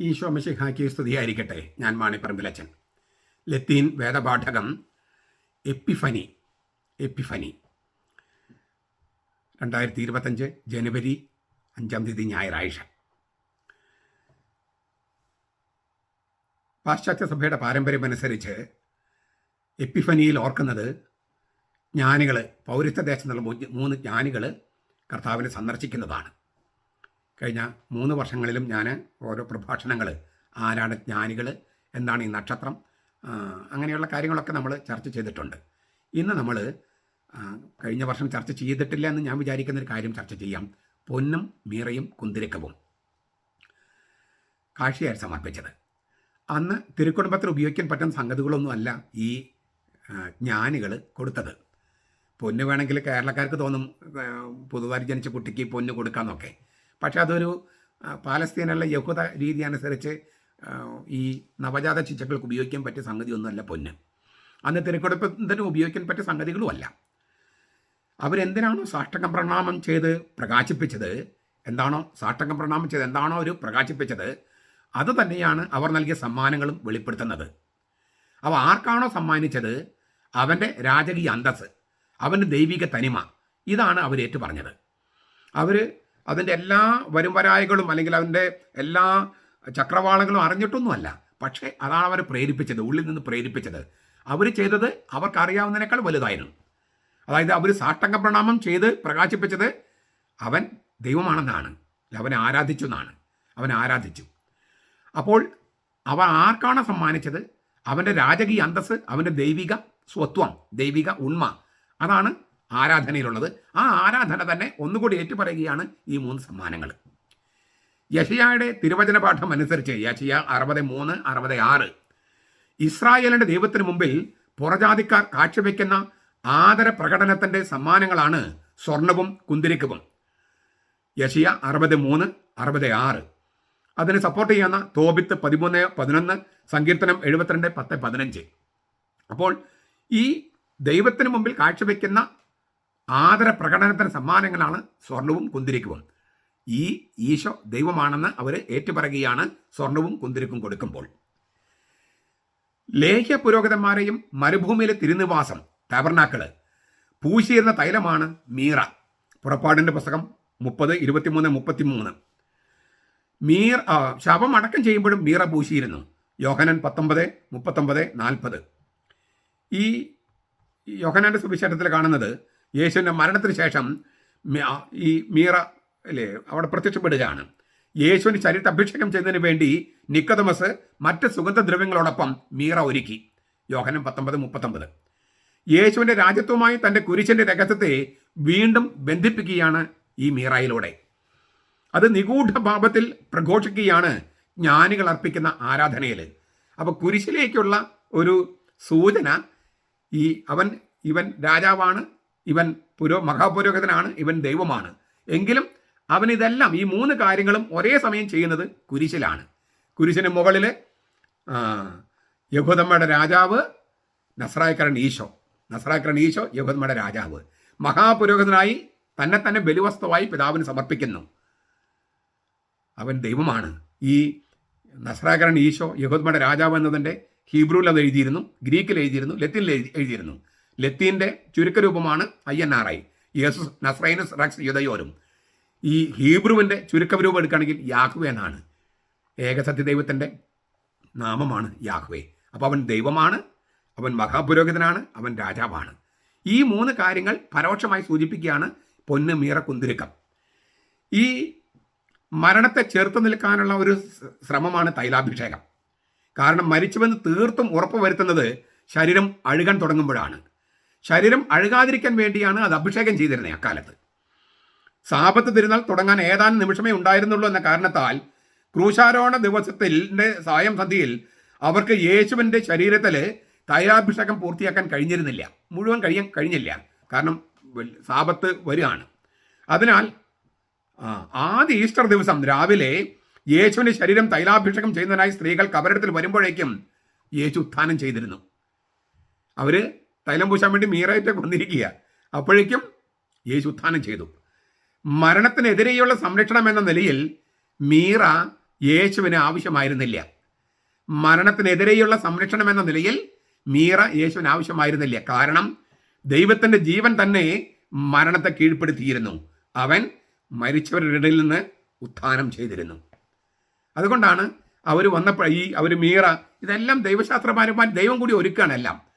ഈശോ മിശിഹാക്കി സ്തുതിയായിരിക്കട്ടെ. ഞാൻ മാണിപ്പറമ്പിലച്ചൻ. ലത്തീൻ വേദപാഠകം Epiphany Epiphany. രണ്ടായിരത്തി ഇരുപത്തഞ്ച് ജനുവരി അഞ്ചാം തീയതി ഞായറാഴ്ച. പാശ്ചാത്യ സഭയുടെ പാരമ്പര്യമനുസരിച്ച് എപ്പിഫനിയിൽ ഓർക്കുന്നത് ജ്ഞാനികൾ പൗരത്വ ദേശത്തുള്ള മൂന്ന് ജ്ഞാനികൾ കർത്താവിനെ സന്ദർശിക്കുന്നതാണ്. കഴിഞ്ഞ മൂന്ന് വർഷങ്ങളിലും ഞാൻ ഓരോ പ്രഭാഷണങ്ങൾ ആരാണ് ജ്ഞാനികൾ എന്താണ് ഈ നക്ഷത്രം അങ്ങനെയുള്ള കാര്യങ്ങളൊക്കെ നമ്മൾ ചർച്ച ചെയ്തിട്ടുണ്ട്. ഇന്ന് നമ്മൾ കഴിഞ്ഞ വർഷം ചർച്ച ചെയ്തിട്ടില്ല എന്ന് ഞാൻ വിചാരിക്കുന്ന ഒരു കാര്യം ചർച്ച ചെയ്യാം. പൊന്നും മീറയും കുന്തിരക്കവും. കാഴ്ചയായി സമർപ്പിച്ചത്. അന്ന് തിരുക്കുടുംബത്തിൽ ഉപയോഗിക്കാൻ പറ്റുന്ന സംഗതികളൊന്നുമല്ല ഈ ജ്ഞാനികൾ കൊടുത്തത്. പൊന്ന് വേണമെങ്കിൽ കേരളക്കാർക്ക് തോന്നും പുതുതായി ജനിച്ച കുട്ടിക്ക് പൊന്ന് കൊടുക്കാമെന്നൊക്കെ പക്ഷെ അതൊരു പാലസ്തീനുള്ള യഹൂദ രീതി അനുസരിച്ച് ഈ നവജാത ശിശുക്കൾക്ക് ഉപയോഗിക്കാൻ പറ്റിയ സംഗതിയൊന്നുമല്ല പൊന്ന്. അന്ന് തിരക്കെടുപ്പത്തിന് ഉപയോഗിക്കാൻ പറ്റിയ സംഗതികളുമല്ല. അവരെന്തിനാണോ സാഷ്ടകം പ്രണാമം ചെയ്ത് പ്രകാശിപ്പിച്ചത്? എന്താണോ സാഷ്ടകം പ്രണാമം ചെയ്ത് എന്താണോ അവർ പ്രകാശിപ്പിച്ചത്? അത് തന്നെയാണ് അവർ നൽകിയ സമ്മാനങ്ങളും വെളിപ്പെടുത്തുന്നത്. അവ ആർക്കാണോ സമ്മാനിച്ചത്? അവന്റെ രാജകീയ അന്തസ് അവന്റെ ദൈവിക തനിമ ഇതാണ് അവർ ഏറ്റു പറഞ്ഞത്. അവർ അതിന്റെ എല്ലാ വരുംവരായകളും അല്ലെങ്കിൽ അതിന്റെ എല്ലാ ചക്രവാളങ്ങളും അറിഞ്ഞിട്ടൊന്നുമല്ല. പക്ഷേ അതാണ് അവരെ പ്രേരിപ്പിച്ചത് ഉള്ളിൽ നിന്ന് പ്രേരിപ്പിച്ചത്. അവർ ചെയ്തത് അവർക്കറിയാവുന്നതിനേക്കാൾ വലുതായിരുന്നു. അതായത് അവർ സാഷ്ടംഗ പ്രണാമം ചെയ്ത് പ്രകാശിപ്പിച്ചത് അവൻ ദൈവമാണെന്നാണ്. അവനെ ആരാധിച്ചു എന്നാണ്. അവൻ ആരാധിച്ചു. അപ്പോൾ അവ ആർക്കാണ് സമ്മാനിച്ചത്? അവന്റെ രാജകീയ അന്തസ് അവന്റെ ദൈവിക സ്വത്വം ദൈവിക ഉണ്മ. അതാണ് ആരാധനയിലുള്ളത്. ആ ആരാധന തന്നെ ഒന്നുകൂടി ഏറ്റുപറയുകയാണ് ഈ മൂന്ന് സമ്മാനങ്ങൾ. യഷയായുടെ തിരുവചന പാഠം അനുസരിച്ച് യശയ അറുപത് മൂന്ന് അറുപത് ആറ് ഇസ്രായേലിന്റെ ദൈവത്തിന് മുമ്പിൽ പുറജാതിക്കാർ കാഴ്ചവെക്കുന്ന ആദര പ്രകടനത്തിന്റെ സമ്മാനങ്ങളാണ് സ്വർണവും കുന്തിരിക്കവും. യഷിയ അറുപത് മൂന്ന് അറുപത് ആറ് അതിനെ സപ്പോർട്ട് ചെയ്യുന്ന തോബിത്ത് പതിമൂന്ന് പതിനൊന്ന് സങ്കീർത്തനം എഴുപത്തിരണ്ട് പത്ത് പതിനഞ്ച്. അപ്പോൾ ഈ ദൈവത്തിന് മുമ്പിൽ കാഴ്ചവെക്കുന്ന ആദര പ്രകടനത്തിന് സമ്മാനങ്ങളാണ് സ്വർണവും കുന്തിരിക്കവും. ഈ ഈശോ ദൈവമാണെന്ന് അവർ ഏറ്റുപറയുകയാണ് സ്വർണവും കുന്തിരിക്കും കൊടുക്കുമ്പോൾ. ലേഹ്യ പുരോഹിതന്മാരെയും മരുഭൂമിയിലെ തിരുനിവാസം തവർണാക്കൾ പൂശിയിരുന്ന തൈലമാണ് മീറ. പുറപ്പാടിന്റെ പുസ്തകം മുപ്പത് ഇരുപത്തിമൂന്ന് മുപ്പത്തിമൂന്ന്. മീർ ശവം അടക്കം ചെയ്യുമ്പോഴും മീറ പൂശിയിരുന്നു. യോഹനൻ പത്തൊമ്പത് മുപ്പത്തൊമ്പത് നാൽപ്പത്. ഈ യോഹനന്റെ സുവിശേഷത്തിൽ കാണുന്നത് യേശുവിന്റെ മരണത്തിന് ശേഷം ഈ മീറ അല്ലേ അവിടെ പ്രത്യക്ഷപ്പെടുകയാണ്. യേശുവിന് ശരീരത്തെ അഭിഷേകം ചെയ്യുന്നതിന് വേണ്ടി നിക്കതമസ് മറ്റ് സുഗന്ധദ്രവ്യങ്ങളോടൊപ്പം മീറ ഒരുക്കി. യോഹനം പത്തൊമ്പത് മുപ്പത്തൊമ്പത്. യേശുവിന്റെ രാജ്യത്വമായി തന്റെ കുരിശിന്റെ രഹസ്യത്തെ വീണ്ടും ബന്ധിപ്പിക്കുകയാണ് ഈ മീറായിലൂടെ. അത് നിഗൂഢ ഭാവത്തിൽ പ്രഘോഷിക്കുകയാണ് ജ്ഞാനികൾ അർപ്പിക്കുന്ന ആരാധനയിൽ. അപ്പോൾ കുരിശിലേക്കുള്ള ഒരു സൂചന ഈ അവൻ ഇവൻ രാജാവാണ് ഇവൻ പുരോ മഹാപുരോഹിതനാണ് ഇവൻ ദൈവമാണ്. എങ്കിലും അവൻ ഇതെല്ലാം ഈ മൂന്ന് കാര്യങ്ങളും ഒരേ സമയം ചെയ്യുന്നത് കുരിശിലാണ്. കുരിശിന് മുകളിൽ യഹൂദമ്മയുടെ രാജാവ് നസ്രായക്കരൻ ഈശോ. നസ്രായക്കരൻ ഈശോ യഹൂദമ്മയുടെ രാജാവ്. മഹാപുരോഹിതനായി തന്നെ തന്നെ ബലിവസ്തുവായി പിതാവിന് സമർപ്പിക്കുന്നു. അവൻ ദൈവമാണ്. ഈ നസ്രാകരൻ ഈശോ യഹോദ്മയുടെ രാജാവ് എന്നതിന്റെ ഹീബ്രുവിൽ അത് എഴുതിയിരുന്നു ഗ്രീക്കിൽ എഴുതിയിരുന്നു ലത്തിനിൽ എഴുതി എഴുതിയിരുന്നു. ലത്തീന്റെ ചുരുക്കരൂപമാണ് ഐ എൻ ആർ ഐ. യേസുസ് നസ്രൈനസ് റക്സ് യുദയോരും. ഈ ഹീബ്രുവിന്റെ ചുരുക്കരൂപം എടുക്കുകയാണെങ്കിൽ യാഹ്വേ എന്നാണ് ഏകസത്യ ദൈവത്തിന്റെ നാമമാണ് യാഹ്വേ. അപ്പോൾ അവൻ ദൈവമാണ് അവൻ മഹാപുരോഹിതനാണ് അവൻ രാജാവാണ്. ഈ മൂന്ന് കാര്യങ്ങൾ പരോക്ഷമായി സൂചിപ്പിക്കുകയാണ് പൊന്ന് മീറ കുന്തിരുക്കം. ഈ മരണത്തെ ചേർത്ത് നിൽക്കാനുള്ള ഒരു ശ്രമമാണ് തൈലാഭിഷേകം. കാരണം മരിച്ചുവെന്ന് തീർത്തും ഉറപ്പ് വരുത്തുന്നത് ശരീരം അഴുകാൻ തുടങ്ങുമ്പോഴാണ്. ശരീരം അഴുകാതിരിക്കാൻ വേണ്ടിയാണ് അത് അഭിഷേകം ചെയ്തിരുന്നത് അക്കാലത്ത്. സാപത്ത് തിരുനാൾ തുടങ്ങാൻ ഏതാനും നിമിഷമേ ഉണ്ടായിരുന്നുള്ളൂ എന്ന കാരണത്താൽ ക്രൂശാരോഹണ ദിവസത്തിന്റെ സായം സന്ധിയിൽ അവർക്ക് യേശുവിന്റെ ശരീരത്തിൽ തൈലാഭിഷേകം പൂർത്തിയാക്കാൻ കഴിഞ്ഞിരുന്നില്ല. മുഴുവൻ കഴിയാൻ കഴിഞ്ഞില്ല. കാരണം സാപത്ത് വരികയാണ്. അതിനാൽ ആദ്യ ഈസ്റ്റർ ദിവസം രാവിലെ യേശുവിന്റെ ശരീരം തൈലാഭിഷേകം ചെയ്യുന്നതിനായി സ്ത്രീകൾ കബരത്തിൽ വരുമ്പോഴേക്കും യേശു ഉത്ഥാനം ചെയ്തിരുന്നു. അവർ തൈലം പൂശാൻ വേണ്ടി മീറായിട്ട് വന്നിരിക്കുക. അപ്പോഴേക്കും യേശു ഉത്ഥാനം ചെയ്തു. മരണത്തിനെതിരെയുള്ള സംരക്ഷണം എന്ന നിലയിൽ മീറ യേശുവിന് ആവശ്യമായിരുന്നില്ല. മരണത്തിനെതിരെയുള്ള സംരക്ഷണം എന്ന നിലയിൽ മീറ യേശുവിന് ആവശ്യമായിരുന്നില്ല. കാരണം ദൈവത്തിന്റെ ജീവൻ തന്നെ മരണത്തെ കീഴ്പ്പെടുത്തിയിരുന്നു. അവൻ മരിച്ചവരുടെ ഇടയിൽ നിന്ന് ഉത്ഥാനം ചെയ്തിരുന്നു. അതുകൊണ്ടാണ് അവർ വന്നപ്പോൾ ഈ അവർ മീറ ഇതെല്ലാം ദൈവശാസ്ത്രപരമായി ദൈവം കൂടി ഒരുക്കുകയാണ് എല്ലാം.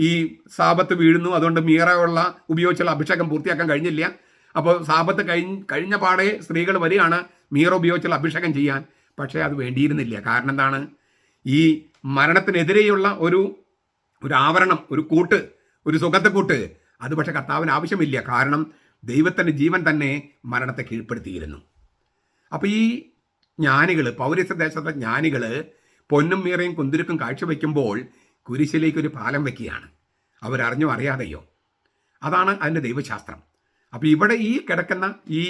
ഈ സാപത്ത് വീഴുന്നു. അതുകൊണ്ട് മീറയുള്ള ഉപയോഗിച്ചുള്ള അഭിഷേകം പൂർത്തിയാക്കാൻ കഴിഞ്ഞില്ല. അപ്പോൾ സാപത്ത് കഴിഞ്ഞ് കഴിഞ്ഞ പാടെ സ്ത്രീകൾ വരികയാണ് മീറ ഉപയോഗിച്ചുള്ള അഭിഷേകം ചെയ്യാൻ. പക്ഷേ അത് വേണ്ടിയിരുന്നില്ല. കാരണം എന്താണ്? ഈ മരണത്തിനെതിരെയുള്ള ഒരു ഒരു ആവരണം ഒരു കൂട്ട് ഒരു സുഖത്തെക്കൂട്ട് അത് പക്ഷേ കർത്താവിന് ആവശ്യമില്ല. കാരണം ദൈവത്തിന്റെ ജീവൻ തന്നെ മരണത്തെ കീഴ്പ്പെടുത്തിയിരുന്നു. അപ്പോൾ ഈ ജ്ഞാനികൾ പൗരസ്യ ദേശത്തെ ജ്ഞാനികൾ പൊന്നും മീറയും കുന്തിരുക്കും കാഴ്ചവെക്കുമ്പോൾ കുരിശിലേക്ക് ഒരു പാലം വെക്കുകയാണ്. അവരറിഞ്ഞോ അറിയാതെയോ? അതാണ് അതിന്റെ ദൈവശാസ്ത്രം. അപ്പോൾ ഇവിടെ ഈ കിടക്കുന്ന ഈ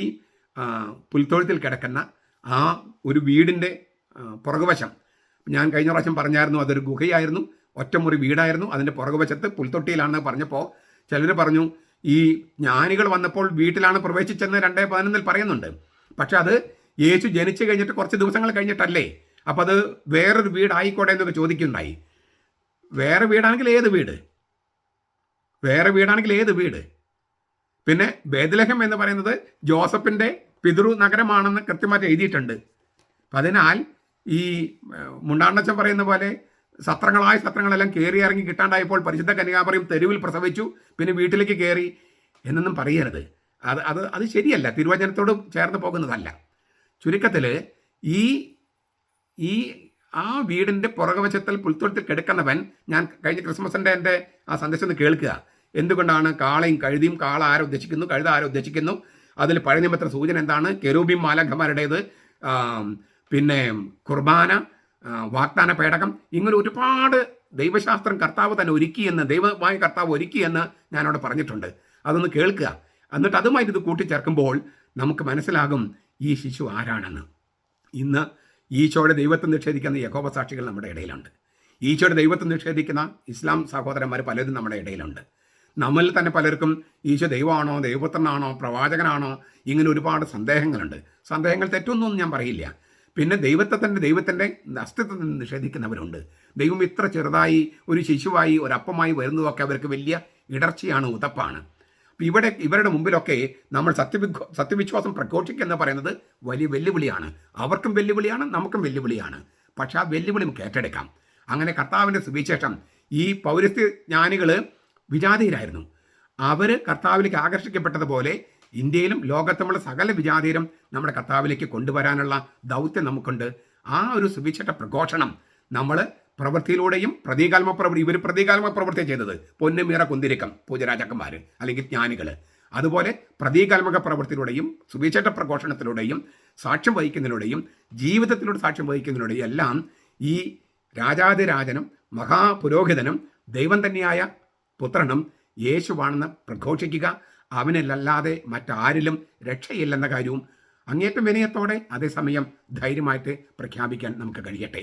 പുൽത്തൊഴുത്തിൽ കിടക്കുന്ന ആ ഒരു വീടിന്റെ പുറകുവശം. ഞാൻ കഴിഞ്ഞ പ്രാവശ്യം പറഞ്ഞായിരുന്നു അതൊരു ഗുഹയായിരുന്നു. ഒറ്റമുറി വീടായിരുന്നു. അതിന്റെ പുറകുവശത്ത് പുൽത്തൊട്ടിയിലാണെന്ന് പറഞ്ഞപ്പോൾ ചിലർ പറഞ്ഞു ഈ ജ്ഞാനികൾ വന്നപ്പോൾ വീട്ടിലാണ് പ്രവേശിച്ചെന്ന് രണ്ടേ പതിനൊന്നിൽ പറയുന്നുണ്ട്. പക്ഷെ അത് യേശു ജനിച്ചു കഴിഞ്ഞിട്ട് കുറച്ച് ദിവസങ്ങൾ കഴിഞ്ഞിട്ടല്ലേ? അപ്പോൾ അത് വേറൊരു വീടായിക്കോട്ടെ എന്നൊക്കെ ചോദിക്കുന്നുണ്ടായി വേറെ വീടാണെങ്കിൽ ഏത് വീട്? വേറെ വീടാണെങ്കിൽ ഏത് വീട്? പിന്നെ ബേദലഹം എന്ന് പറയുന്നത് ജോസഫിന്റെ പിതൃ നഗരമാണെന്ന് കൃത്യമായിട്ട് എഴുതിയിട്ടുണ്ട്. അതിനാൽ ഈ മുണ്ടാണ്ടച്ചൻ പറയുന്ന പോലെ സത്രങ്ങളായ സത്രങ്ങളെല്ലാം കയറി ഇറങ്ങി കിട്ടാണ്ടായപ്പോൾ പരിശുദ്ധ കന്യാപറയും തെരുവിൽ പ്രസവിച്ചു പിന്നെ വീട്ടിലേക്ക് കയറി എന്നൊന്നും പറയരുത്. അത് അത് അത് ശരിയല്ല. തിരുവചനത്തോട് ചേർന്ന് പോകുന്നതല്ല. ചുരുക്കത്തിൽ ഈ ഈ ആ വീടിന്റെ പുറകുവശത്തിൽ പുൽത്തൊഴുത്തിൽ കിടക്കുന്നവൻ ഞാൻ കഴിഞ്ഞ ക്രിസ്മസിന്റെ എന്റെ ആ സന്ദേശം ഒന്ന് കേൾക്കുക. എന്തുകൊണ്ടാണ് കാളയും കഴുതിയും കാള ആരെ ഉദ്ദേശിക്കുന്നു? കഴുത ആരെ ഉദ്ദേശിക്കുന്നു? അതിൽ പഴയ നിയമത്ര സൂചന എന്താണ്? കെരൂബിം മാലഖമാരുടേത് പിന്നെ കുർബാന വാഗ്ദാന പേടകം ഇങ്ങനെ ഒരുപാട് ദൈവശാസ്ത്രം കർത്താവ് തന്നെ ഒരുക്കി എന്ന് ദൈവമായ കർത്താവ് ഒരുക്കി എന്ന് ഞാനവിടെ പറഞ്ഞിട്ടുണ്ട്. അതൊന്ന് കേൾക്കുക. എന്നിട്ട് അതുമായിട്ട് ഇത് കൂട്ടിച്ചേർക്കുമ്പോൾ നമുക്ക് മനസ്സിലാകും ഈ ശിശു ആരാണെന്ന്. ഇന്ന് ഈശോയുടെ ദൈവത്തെ നിഷേധിക്കുന്ന യഹോബ സാക്ഷികൾ നമ്മുടെ ഇടയിലുണ്ട്. ഈശോയുടെ ദൈവത്തെ നിഷേധിക്കുന്ന ഇസ്ലാം സഹോദരന്മാർ പലരും നമ്മുടെ ഇടയിലുണ്ട്. നമ്മളിൽ തന്നെ പലർക്കും ഈശോ ദൈവമാണോ ദൈവപുത്രനാണോ പ്രവാചകനാണോ ഇങ്ങനെ ഒരുപാട് സന്ദേഹങ്ങളുണ്ട്. സന്ദേഹങ്ങൾ തെറ്റൊന്നും ഞാൻ പറയില്ല. പിന്നെ ദൈവത്തെ തന്നെ ദൈവത്തിന്റെ അസ്തിത്വത്തെ നിഷേധിക്കുന്നവരുണ്ട്. ദൈവം ഇത്ര ചെറുതായി ഒരു ശിശുവായി ഒരപ്പമായി വരുന്നതൊക്കെ അവർക്ക് വലിയ ഇടർച്ചയാണ് ഉതപ്പാണ്. ഇവിടെ ഇവരുടെ മുമ്പിലൊക്കെ നമ്മൾ സത്യവിഘ സത്യവിശ്വാസം പ്രഘോഷിക്കുക പറയുന്നത് വലിയ വെല്ലുവിളിയാണ്. അവർക്കും വെല്ലുവിളിയാണ് നമുക്കും വെല്ലുവിളിയാണ്. പക്ഷെ ആ വെല്ലുവിളി നമുക്ക് ഏറ്റെടുക്കാം. അങ്ങനെ കർത്താവിന്റെ സുവിശേഷം ഈ പൗരസ്ത്യ ജ്ഞാനികൾ വിജാതീയരായിരുന്നു അവർ കർത്താവിലേക്ക് ആകർഷിക്കപ്പെട്ടതുപോലെ ഇന്ത്യയിലും ലോകത്തുമുള്ള സകല വിജാതീയരും നമ്മുടെ കർത്താവിലേക്ക് കൊണ്ടുവരാനുള്ള ദൗത്യം നമുക്കുണ്ട്. ആ ഒരു സുവിശേഷ പ്രഘോഷണം നമ്മൾ പ്രവൃത്തിയിലൂടെയും പ്രതീകാത്മ പ്രവൃത്തി ഇവർ പ്രതീകാത്മ പ്രവൃത്തി ചെയ്തത്. പൊന്നുമീറ കുന്തിരിക്കം പൂജരാജാക്കന്മാർ അല്ലെങ്കിൽ ജ്ഞാനികൾ അതുപോലെ പ്രതീകാത്മക പ്രവൃത്തിയിലൂടെയും സുവിശേഷ പ്രഘോഷണത്തിലൂടെയും സാക്ഷ്യം വഹിക്കുന്നതിലൂടെയും ജീവിതത്തിലൂടെ സാക്ഷ്യം വഹിക്കുന്നതിലൂടെയും എല്ലാം ഈ രാജാതിരാജനും മഹാപുരോഹിതനും ദൈവം തന്നെയായ പുത്രനും യേശുവാണെന്ന് പ്രഘോഷിക്കുക അവനിലല്ലാതെ മറ്റാരിലും രക്ഷയില്ലെന്ന കാര്യവും അങ്ങേറ്റം വിനയത്തോടെ അതേസമയം ധൈര്യമായിട്ട് പ്രഖ്യാപിക്കാൻ നമുക്ക് കഴിയട്ടെ.